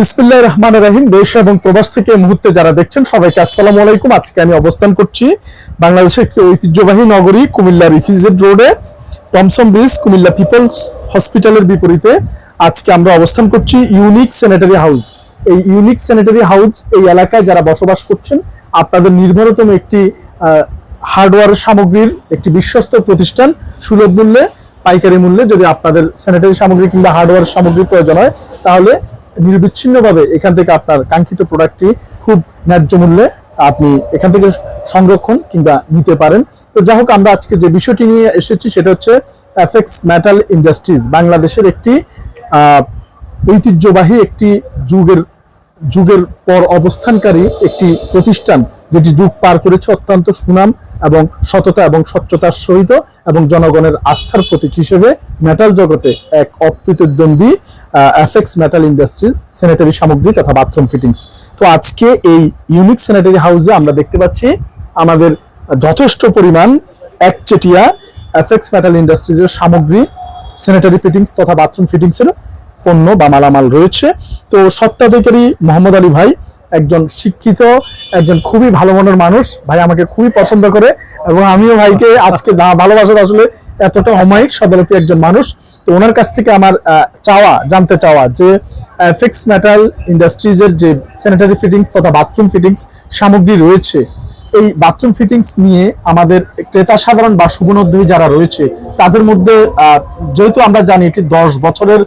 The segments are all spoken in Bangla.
বিসমিল্লাহ রহমান রাহিম, দেশ এবং প্রবাস থেকে মুহূর্তে যারা দেখছেন সবাইকে আসসালামু আলাইকুম। আজকে আমি অবস্থান করছি বাংলাদেশের একটি ঐতিহ্যবাহী নগরী কুমিল্লা ইফিজেড রোডে, টমসন ব্রিজ, কুমিল্লা পিপলস হসপিটালের বিপরীতে। আজকে আমরা অবস্থান করছি ইউনিক স্যানিটারি হাউস। এই ইউনিক স্যানিটারি হাউস এই এলাকায় যারা বসবাস করছেন, আপনাদের নির্ভরতম একটি হার্ডওয়্যার সামগ্রীর একটি বিশ্বস্ত প্রতিষ্ঠান, সুলভ মূল্যে, পাইকারি মূল্যে যদি আপনাদের স্যানিটারি সামগ্রী কিংবা হার্ডওয়্যার সামগ্রী প্রয়োজন হয়, তাহলে নির্বিচ্ছিন্নভাবে এখান থেকে আপনার কাঙ্ক্ষিত প্রোডাক্টটি খুব ন্যায্য মূল্যে আপনি এখান থেকে সংরক্ষণ কিংবা নিতে পারেন। তো যাই হোক, আমরা আজকে যে বিষয়টি নিয়ে এসেছি সেটা হচ্ছে এফএক্স মেটাল ইন্ডাস্ট্রিজ বাংলাদেশের একটি ঐতিহ্যবাহী একটি যুগের যুগের পর অবস্থানকারী একটি প্রতিষ্ঠান, যেটি যুগ পার করেছে অত্যন্ত সুনাম এবং সততা এবং স্বচ্ছতার সহিত এবং জনগণের আস্থার প্রতীক হিসেবে মেটাল জগতে এক অপ্রতিদ্বন্দ্বী এফএক্স মেটাল ইন্ডাস্ট্রিজ স্যানিটারি সামগ্রী তথা বাথরুম ফিটিংস তো আজকে এই ইউনিক স্যানিটারি হাউসে আমরা দেখতে পাচ্ছি আমাদের যথেষ্ট পরিমাণ একচেটিয়া এফএক্স মেটাল ইন্ডাস্ট্রিজের সামগ্রী স্যানিটারি ফিটিংস তথা বাথরুম ফিটিংসের পণ্য বা মালামাল রয়েছে। তো সত্ত্বাধিকারী মোহাম্মদ আলী ভাই একজন শিক্ষিত, একজন খুবই ভালো মনের মানুষ। ভাই আমাকে খুবই পছন্দ করে এবং আমিও ভাইকে আজকে ভালোবাসার আসলে এতটা অমায়িক সদরপি একজন মানুষ। তো ওনার কাছ থেকে আমার চাওয়া, জানতে চাওয়া যে ফিক্স মেটাল ইন্ডাস্ট্রিজের যে স্যানিটারি ফিটিংস তথা বাথরুম ফিটিংস সামগ্রী রয়েছে, এই বাথরুম ফিটিংস নিয়ে আমাদের ক্রেতা সাধারণ বা শুভনোদ্যোগী যারা রয়েছে, তাদের মধ্যে যেহেতু আমরা জানি এটি দশ বছরের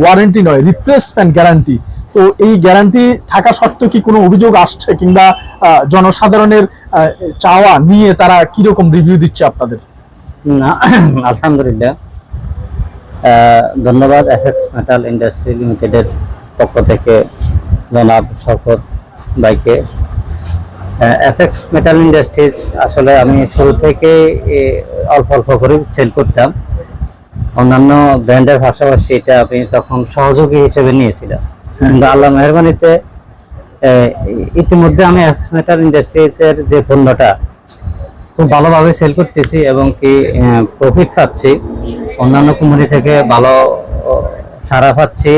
ওয়ারেন্টি নয় রিপ্লেসমেন্ট গ্যারান্টি তো এই গ্যারান্টি থাকা সত্ত্বেও কি কোনো অভিযোগ আসছে কিংবা জনসাধারণের চাওয়া নিয়ে তারা কীরকম রিভিউ দিচ্ছে আপনাদের? না, আলহামদুলিল্লাহ। ধন্যবাদ এফএক্স মেটাল ইন্ডাস্ট্রি লিমিটেডের পক্ষ থেকে জনাব শকত ভাইকে। এফএক্স মেটাল ইন্ডাস্ট্রিজ আসলে আমি শুরু থেকে অল্প অল্প করে সেল করতাম। অন্যান্য ব্র্যান্ডের পাশাপাশি এটা আমি তখন সহযোগী হিসেবে নিয়েছিলাম। কিন্তু আল্লাহ মেহরবানিতে ইতিমধ্যে আমি মেটাল ইন্ডাস্ট্রিজের যে পণ্যটা খুব ভালোভাবে সেল করতেছি এবং কি প্রফিট পাচ্ছি অন্যান্য কোম্পানি থেকে ভালো সাড়া পাচ্ছি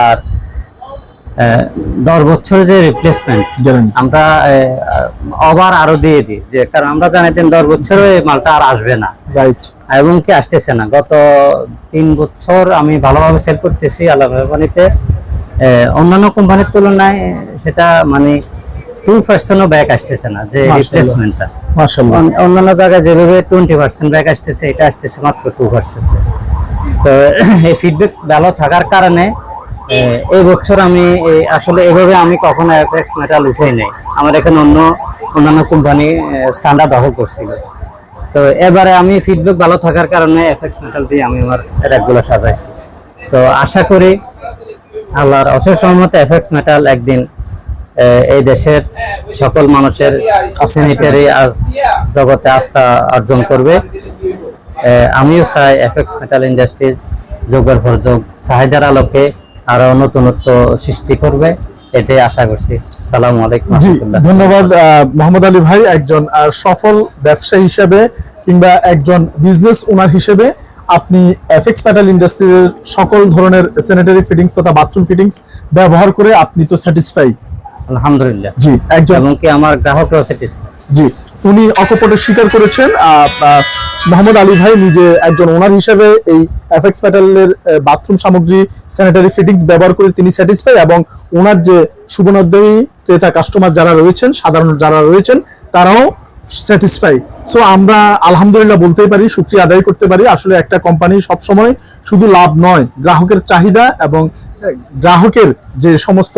আর দশ বছরের যে রিপ্লেসমেন্ট আমরা ওভার আরও দিয়ে দিই যে কারণ আমরা জানি যে দশ বছরে মালটা আর আসবে না। এবং কি আসতেছে না গত তিন বছর আমি ভালোভাবে সেল করতেছি আল্লাহ মেহরবানিতে। অন্যান্য কোম্পানির তুলনায় সেটা মানে টু পার্সেন্টও ব্যাক আসতেছে না যে রিপ্লেসমেন্টটা অন্যান্য জায়গায় যেভাবে টোয়েন্টি পার্সেন্ট ব্যাক আসতেছে এটা আসতেছে মাত্র টু পার্সেন্ট তো এই ফিডব্যাক ভালো থাকার কারণে এই বছর আমি আসলে এভাবে আমি কখনো অ্যাপেক্স মেটাল উঠেই নেই। আমার এখানে অন্য অন্যান্য কোম্পানি স্ট্যান্ডার্ড দখল করছিল। তো এবারে আমি ফিডব্যাক ভালো থাকার কারণে এফএক্স মেটাল দিয়ে আমি আমার র্যাকগুলো সাজাইছি। তো আশা করি আল্লাহর অশেষ সহমতে এফএক্স মেটাল একদিন এই দেশের সকল মানুষের স্যানিটারি জগতে আস্থা অর্জন করবে। আমিও চাই এফএক্স মেটাল ইন্ডাস্ট্রিজ যোগের পর যোগ চাহিদার আলোকে আরও নতুনত্ব সৃষ্টি করবে এটাই আশা করছি। সালাম আলাইকুম ধন্যবাদ মোহাম্মদ আলী ভাই একজন সফল ব্যবসায়ী হিসেবে কিংবা একজন বিজনেস ওনার হিসেবে। আপনি এফএক্স মেটাল ইন্ডাস্ট্রির সকল ধরনের স্যানিটারি ফিটিংস তথা বাথরুম ফিটিংস ব্যবহার করে আপনি তো স্যাটিসফাই আলহামদুলিল্লাহ। জি একজন এবং কি আমার গ্রাহকরাও স্যাটিসফাই জি উনি অকপটে স্বীকার করেছেন মোহাম্মদ আলী ভাই নিজে একজন ওনার হিসেবে এই এফএক্স প্যাটালের বাথরুম সামগ্রী স্যানিটারি ফিটিংস ব্যবহার করে তিনি স্যাটিসফাই এবং ওনার যে শুভনোদ্যমী ক্রেতা কাস্টমার যারা রয়েছেন সাধারণ যারা রয়েছেন তারাও স্যাটিসফাই সো আমরা আলহামদুলিল্লাহ বলতেই পারি, সুক্রিয়া আদায় করতে পারি। আসলে একটা কোম্পানি সবসময় শুধু লাভ নয়, গ্রাহকের চাহিদা এবং গ্রাহকের যে সমস্ত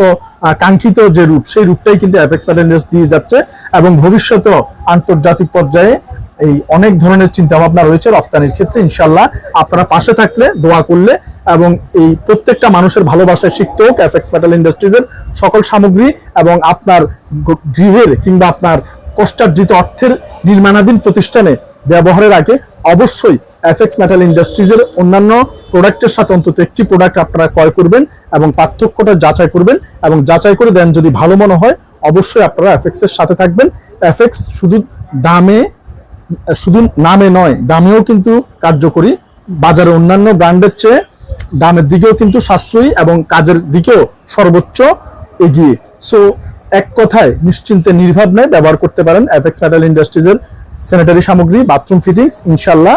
কাঙ্ক্ষিত যে রূপ, সেই রূপটাই কিন্তু অ্যাপেক্স প্যাটেন্ডার্স দিয়ে যাচ্ছে এবং ভবিষ্যতেও আন্তর্জাতিক পর্যায়ে এই অনেক ধরনের চিন্তা ভাবনা রয়েছে রপ্তানির ক্ষেত্রে ইনশাল্লাহ আপনারা পাশে থাকলে, দোয়া করলে এবং এই প্রত্যেকটা মানুষের ভালোবাসায় শিখতে হোক এফএক্স মেটাল ইন্ডাস্ট্রিজের সকল সামগ্রী এবং আপনার গৃহের কিংবা আপনার কষ্টার্জিত অর্থের নির্মাণাধীন প্রতিষ্ঠানে ব্যবহারের আগে অবশ্যই এফএক্স মেটাল ইন্ডাস্ট্রিজের অন্যান্য প্রোডাক্টের সাথে অন্তত একটি প্রোডাক্ট আপনারা ক্রয় করবেন এবং পার্থক্যটা যাচাই করবেন এবং যাচাই করে দেন যদি ভালো মনে হয়, অবশ্যই আপনারা এফএক্স এর সাথে থাকবেন। এফএক্স শুধু দামে, শুধু নামে নয়, দামেও কিন্তু কার্যকরী। বাজারে অন্যান্য ব্র্যান্ডের চেয়ে দামের দিকেও কিন্তু সাশ্রয়ী এবং কাজের দিকেও সর্বোচ্চ এগিয়ে। সো এক কথায় নিশ্চিন্তে নির্ভাব নেয়, ব্যবহার করতে পারেন এফএক্স মেটাল ইন্ডাস্ট্রিজের স্যানিটারি সামগ্রী বাথরুম ফিটিংস ইনশাল্লাহ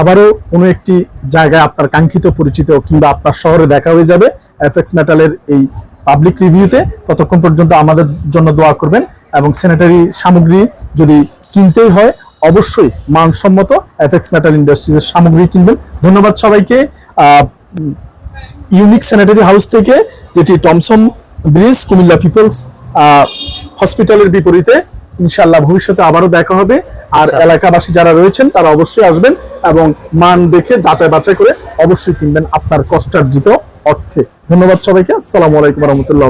আবারও কোনো একটি জায়গায় আপনার কাঙ্ক্ষিত, পরিচিত কিংবা আপনার শহরে দেখা হয়ে যাবে এফএক্স মেটালের এই পাবলিক রিভিউতে ততক্ষণ পর্যন্ত আমাদের জন্য দোয়া করবেন এবং স্যানিটারি সামগ্রী যদি কিনতেই হয়, অবশ্যই মানসম্মত এফএক্স মেটাল ইন্ডাস্ট্রিজের সামগ্রী কিনবেন। ধন্যবাদ সবাইকে। ইউনিক স্যানিটারি হাউস থেকে, যেটি টমসন ব্রিজ কুমিল্লা পিপলস হসপিটালের বিপরীতে ইনশাল্লাহ ভবিষ্যতে আবারও দেখা হবে। আর এলাকাবাসী যারা রয়েছেন তারা অবশ্যই আসবেন এবং মান দেখে যাচাই বাছাই করে অবশ্যই কিনবেন আপনার কষ্টার্জিত অর্থে। ধন্যবাদ সবাইকে। আসসালামু আলাইকুম রহমতুল্লাহ